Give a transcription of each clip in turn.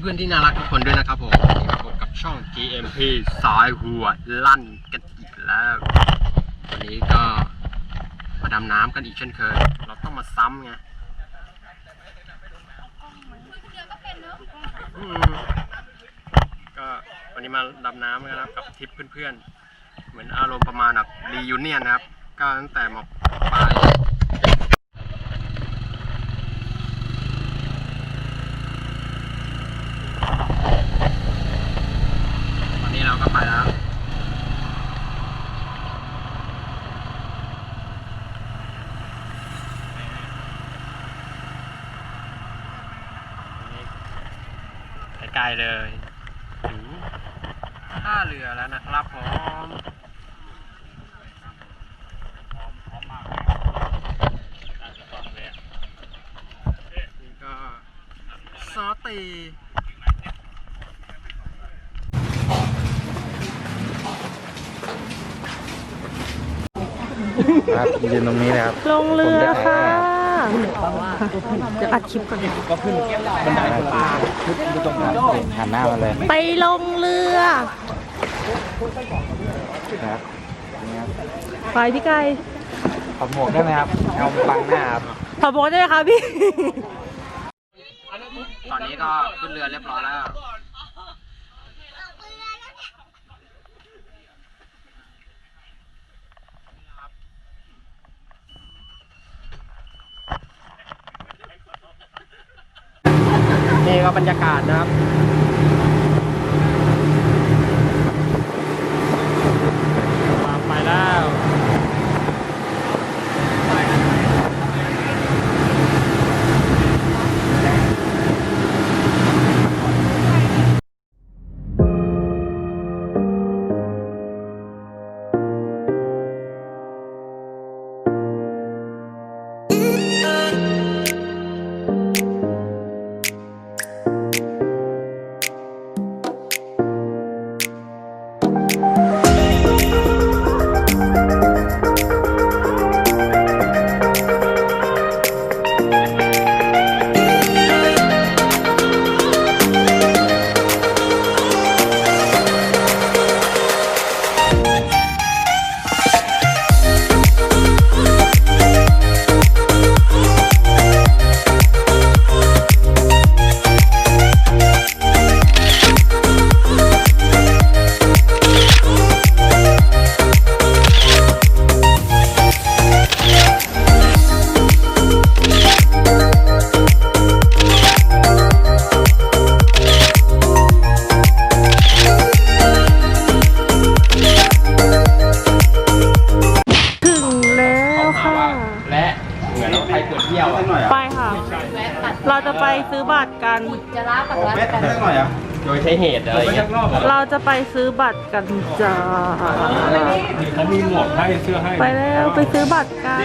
เพื่อนๆที่น่ารักทุกคนด้วยนะครับผมพบกับช่อง GMP สายหัวลั่นกันอีกแล้ววันนี้ก็มาดำน้ำกันอีกเช่นเคย เราต้องมาซ้ำไงอืมก็วันนี้มาดำน้ำนนะครับกับทริปเพื่อนๆ เหมือนอารมณ์ประมาณแบบรียูเนียนนะครับ ก็ตั้งแต่หมอกปลาย ตอนนี้ เราก็ไปแล้วใกล้ๆเลยถึงท่าเรือแล้วนะครับผมนี่ก็ซอตี ครับยืนตรงนี้เลยครับ ลงเรือค่ะเดี๋ยวอัดคลิปก่อนก็ขึ้นบันไดปลาขึ้นตรงนั้นหันหน้ามาเลย ไปลงเรือนะครับนี่ครับไปพี่ไก่ถอดหมวกได้ไหมครับเอาบังหน้าครับถอดหมวกได้ไหมคะพี่ ตอนนี้ก็ขึ้นเรือเรียบร้อยแล้ว นี่ก็บรรยากาศนะครับมาไปแล้ว ช้เหตุอะไรเงี้ยเราจะไปซื้อบัตรกันจ้าเขามีหมวกให้เสื้อให้ ไปแล้วไปซื้อบัตรกัน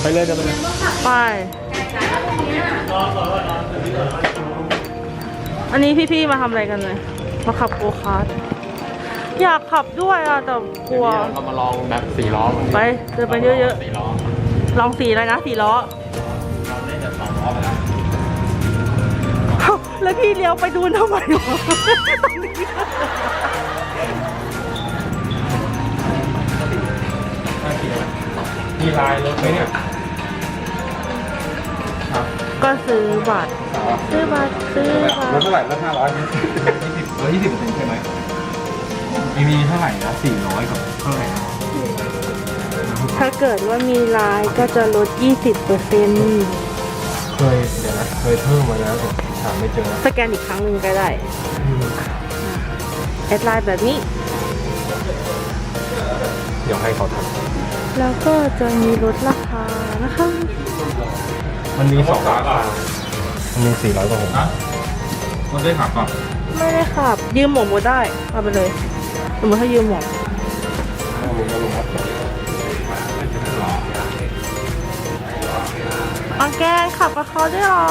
ไปเลยจะไปเลยไป อันนี้พี่ๆมาทำอะไรกันเลยมาขับโกคาร์ทอยากขับด้วยอะแต่กลัวเรามาลองแบบสี่ล้อไปเดินไปเยอะสี่ล้อๆลองสีอะไรนะสีล้อเราเล่นจะสองล้อไปแล้วเอ้า แล้วพี่เลี้ยวไปดูทำไมวะตรงนี้มีลายรถไหมเนี่ยก็ซื้อบัตร ซื้อบัตร ซื้อบัรถตร เท่าไหร่รถห้าร้อยร้อยยี่สิบเปอร์เซ็นต์ใช่ไหมมีมีเท่าไหร่นะสี่ร้อยกับเท่าไหร่นะถ้าเกิดว่ามีลน์ก็จะลด 20เปอร์เซ็นต์เคยเดี๋ยวนะเคยเพิ่มมาแล้วแต่ หาไม่เจอสแกนอีกครั้งหนึ่งก็ได้แอดไลน์แบบนี้ เดี๋ยวให้เขาทแล้วก็จะมีลดราคานะคะำมันมีสองราคามันมีสี่ร้อยกว่าหกมันได้ขับก่อนไม่ได้ขับ ยืมหมวกมาได้เอาไปเลยสมมติถ้ายืมหมวกออร์แกนขับกับเขาด้วยเหรอ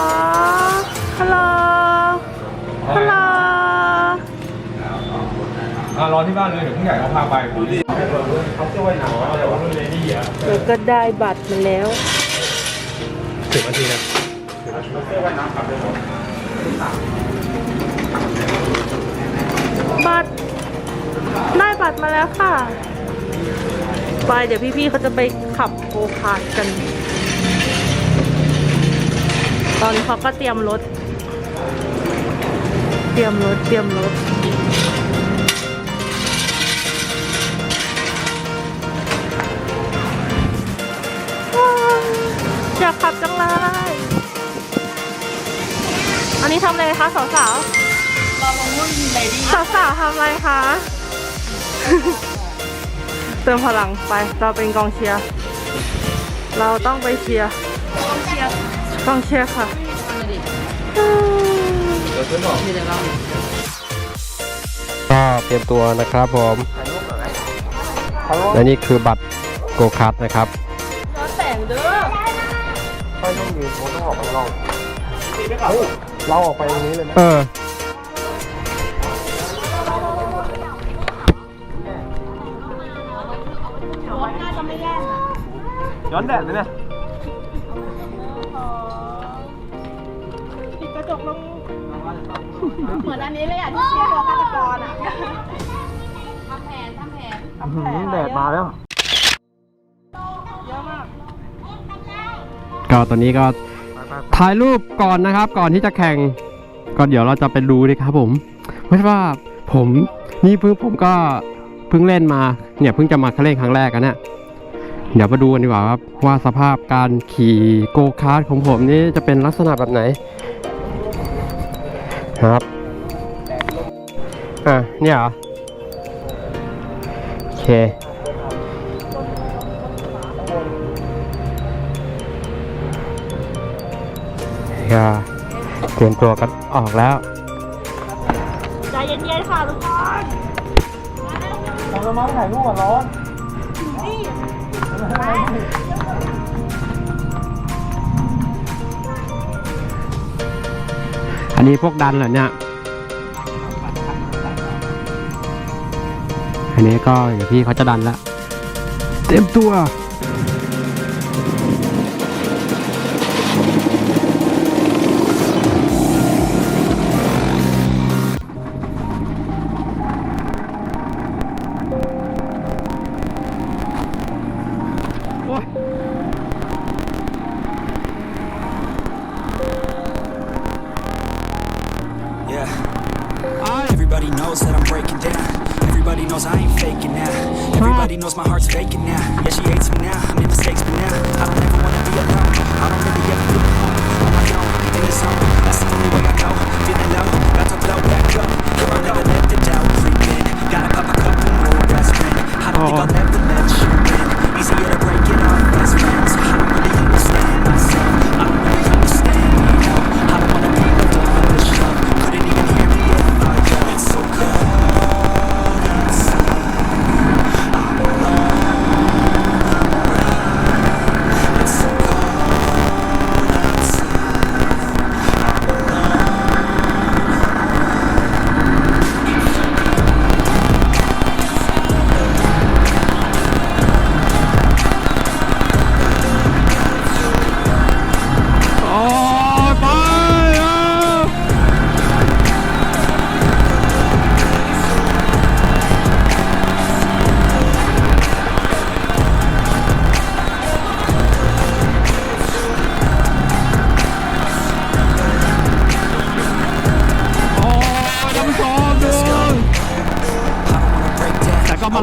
ฮัลโหล ฮัลโหลอะรอที่บ้านเลยเดี๋ยวผู้ใหญ่เขาพาไปเขาจะว่ายน้ำอะไรวะเลยนี่เหรอเดี๋ยวก็ได้บัตรมาแล้วสิบนาทีนะบัตร ได้บัตรมาแล้วค่ะ ไปเดี๋ยวพี่ๆเขาจะไปขับโกคาร์ทกัน ตอนนี้เขาก็เตรียมรถ เตรียมรถเตรียมรถว้าวอยากขับจังเลย อันนี้ทำอะไรคะสาวสาวเราลงรุ่นเลดี้สาวสาวๆทำอะไรคะ เติมพลังไปเราเป็นกองเชียร์ เราต้องไปเชียร์ กองเชียร์ กองเชียร์ค่ะ อืมก็เตรียมตัวนะครับผมและนี่คือบัตรโกคัตนะครับร้อนแสงเด้อไม่ต้องยืนโค้ต้องออกไปลองเราออกไปตรงนี้เลยไหมเออย้อนแดดไหมเนี่ย เหมือนอันนี้เลยอะที่เชียร์เรือฆาตกรอะแดดมาแล้วก็ตอนนี้ก็ถ่ายรูปก่อนนะครับ ก่อนที่จะแข่งก็เดี๋ยวเราจะไปดูดิครับผมไม่ใช่ว่าผมนี่เพิ่งผมก็เพิ่งเล่นมาเนี่ยเพิ่งจะมาเล่นครั้งแรกกันเนี่ยเดี๋ยวมาดูกันดีกว่าครับว่าสภาพการขี่โกคาร์ทของผมนี่จะเป็นลักษณะแบบไหนครับ อะเนี่ยเหรอ โอเค ก็เตรียมตัวกันออกแล้ว ใจเย็นๆค่ะทุกคนเราจะมาถ่ายรูปก่อนร้อนอันนี้พวกดันเหรอเนี่ย อันนี้ก็เดี๋ยวพี่เขาจะดันละ เต็มตัว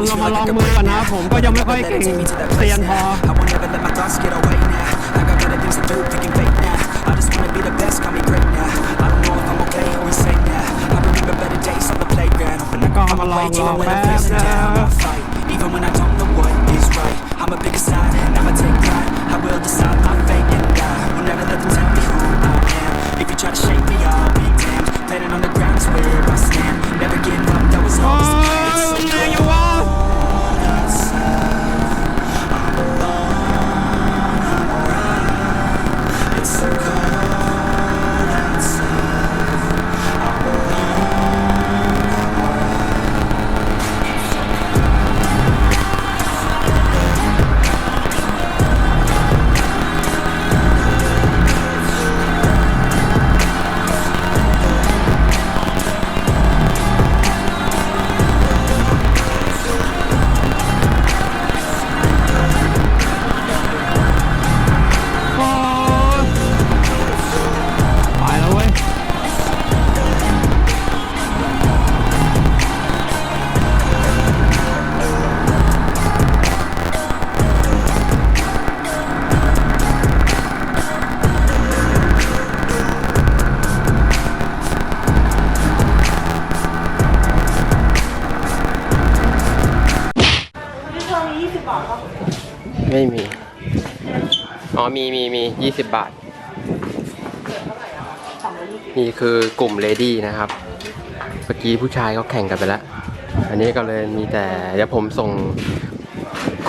down. แต่ก็มาลองมาลองมือก่อนนะ ผมก็ยังไม่ค่อยเก่งเซียนพอ I won't ever let my thoughts get away now. I got better things to do, thinking fake now. I just wanna be the best, call me great now. I don't know if I'm okay or insane now. I remember better days on the playground. Open up, ก็ I'm มาลอง awake, ล even อง when แป๊ I'm บ facing นะ down. I'll fight, even when I don't know what is right. I'm a big side, and I'ma take pride. I will decide my fate and die. Will never let them tell me who I am. If you try to shake me, I'll be damned. Planning on the ground is where I stand. Never give up, that was always มีมีมียี่สิบบาท นี่คือกลุ่มเลดี้นะครับ เมื่อกี้ผู้ชายเขาแข่งกันไปแล้ว อันนี้ก็เลยมีแต่เดี๋ยวผมส่ง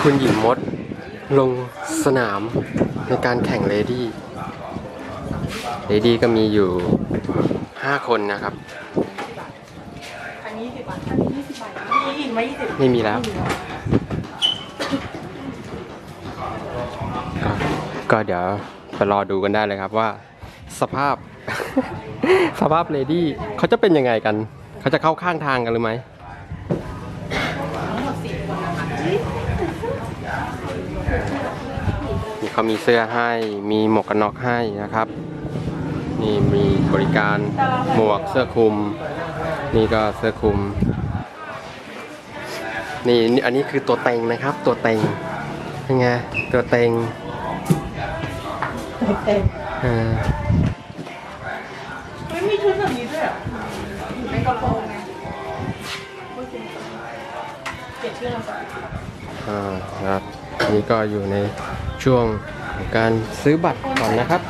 คุณหญิงมดลงสนามในการแข่งเลดี้เลดี้ก็มีอยู่ 5 คนนะครับ อันนี้สิบบาทอันนี้ยี่สิบบาทมีอีกไหมยี่สิบไม่มีแล้ว ก็เดี๋ยวไปรอดูกันได้เลยครับว่าสภาพ สภาพเลดี้เขาจะเป็นยังไงกัน เขาจะเข้าข้างทางกันหรือไหมนี่เขามีเสื้อให้มีหมวกกันน็อกให้นะครับ นี่มีบริการหมวกเสื้อคลุม นี่ก็เสื้อคลุม นี่นี่อันนี้คือตัวเต็งนะครับ ตัวเต็งเป็นไงตัวเต็ง เต็มอ่าไม่มีชุดแบบนี้ด้วยอะอยู่ในกระโปรงไงเปลี่ยนชื่อเราก่อนอ่าครับนี่ก็อยู่ในช่วงของการซื้อบัตรก่อนนะครับ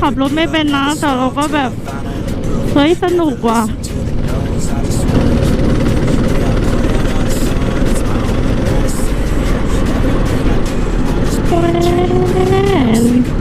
ขับรถไม่เป็นนะ แต่เราก็แบบ เฮ้ย สนุกว่ะแ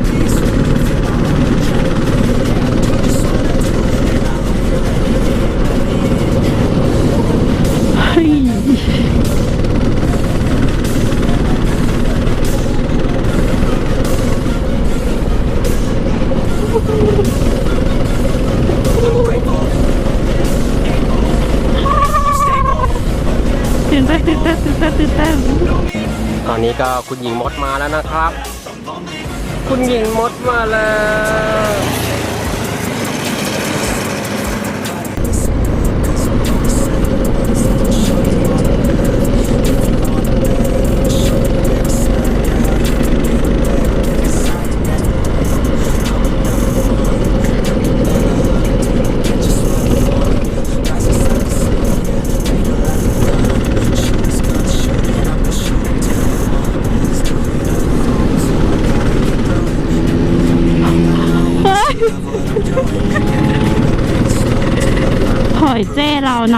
ก็คุณหญิงมดมาแล้วนะครับ คุณหญิงมดมาแล้ว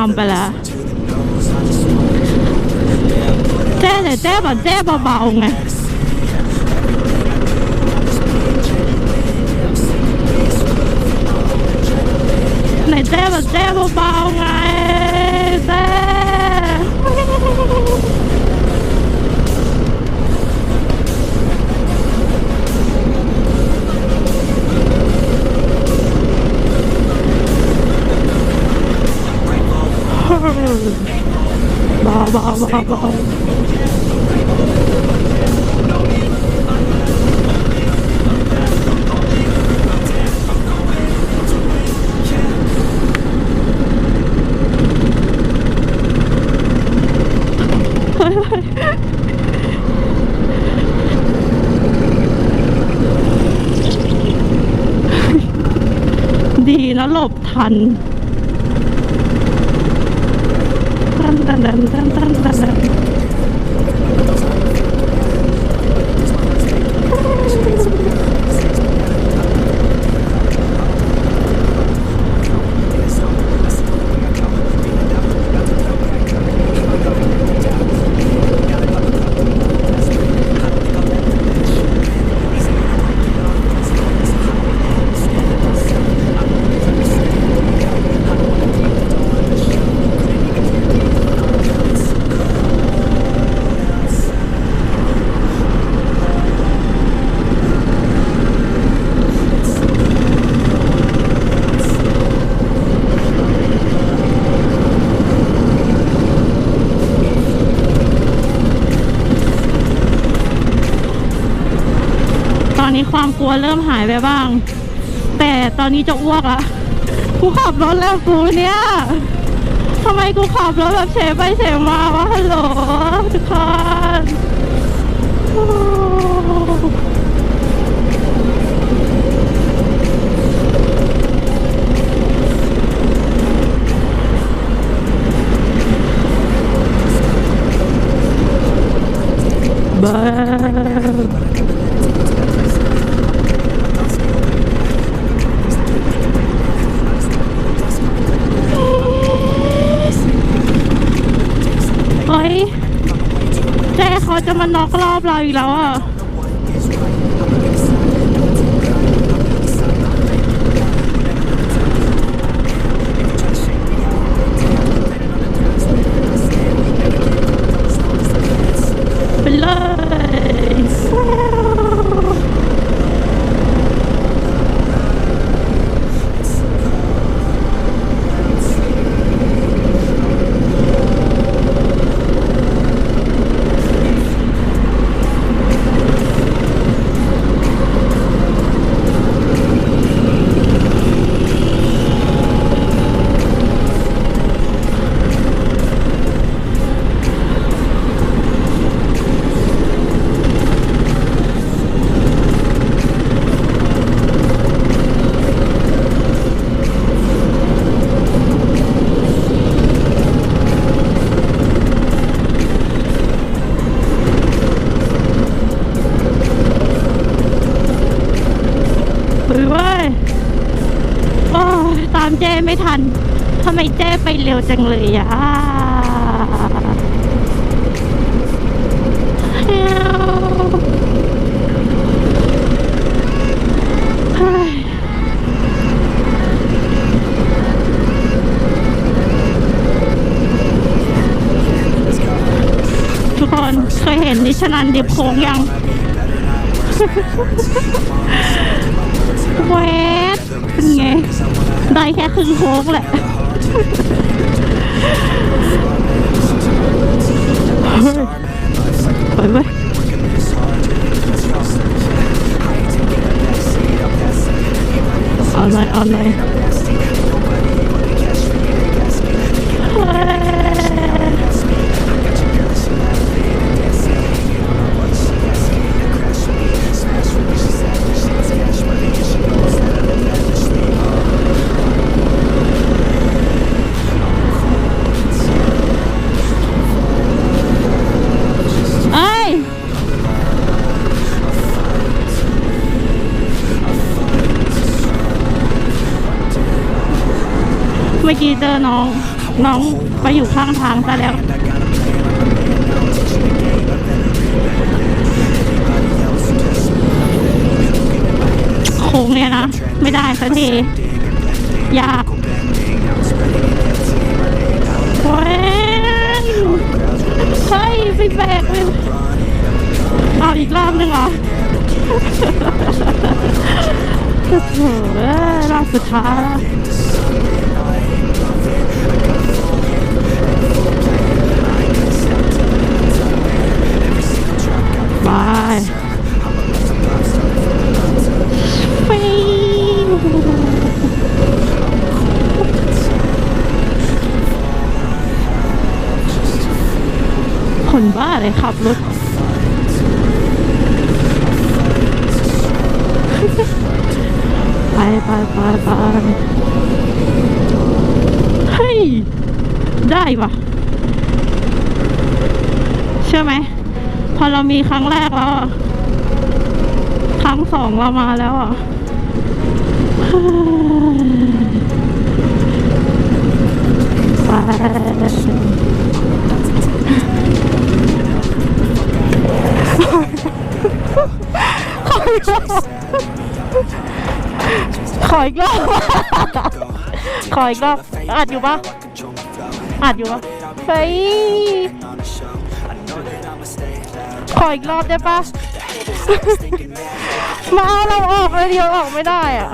จ้เรานำไปแล้วเจ้ บบเจ้เบาบบเจ้เบาๆไงเจ้เบาบาดีนะหลบทัน ตันตันตั ความกลัวเริ่มหายไปบ้าง แต่ตอนนี้จะอ้วกอะกูขับรถแล้วกูเนี่ยทำไมกูขับรถแบบเฉไปเฉมาวะฮัลโหลทุกคนบ้า จะมาน็อกรอบเราอีกแล้วอะ ยเห็นนิชนันดิบโค้งยังแวดเป็นไง ได้แค่ครึ่งโค้งแหละเฮ้ยไปเว้ยเอาเลยเอาเลย กี้เจอน้องน้องไปอยู่ข้างทางซะแล้วโค้งเนี่ยนะ ไม่ได้สักทียากโอ้ยเฮ้ยไปแบกเลยเอาอีกรอบหนึ่งเหรอโอ้โหเอ้ยรอบสุดท้าย เลยขับรถไปไปไปไปเฮ้ย ได้ปะเชื่อไหม พอเรามีครั้งแรกแล้วอะครั้งสองเรามาแล้วอะไป ขออีกรอบขออีกรอบขอัดอยู่ปะอัดอยู่ปะเฮ้ยขออีกรอบได้ปะมาเอาเราออกเลยเดียวออกไม่ได้อะ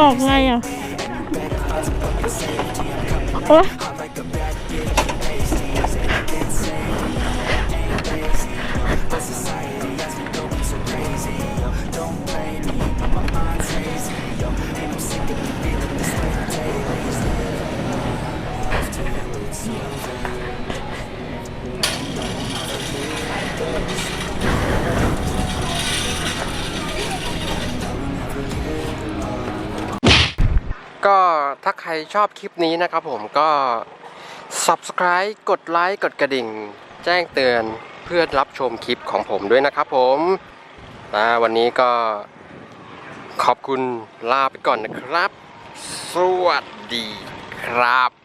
ออกไงอะ ชอบคลิปนี้นะครับผมก็ subscribe กดไลค์กดกระดิ่ง แจ้งเตือนเพื่อรับชมคลิปของผมด้วยนะครับผมนะวันนี้ก็ขอบคุณลาไปก่อนนะครับ สวัสดีครับ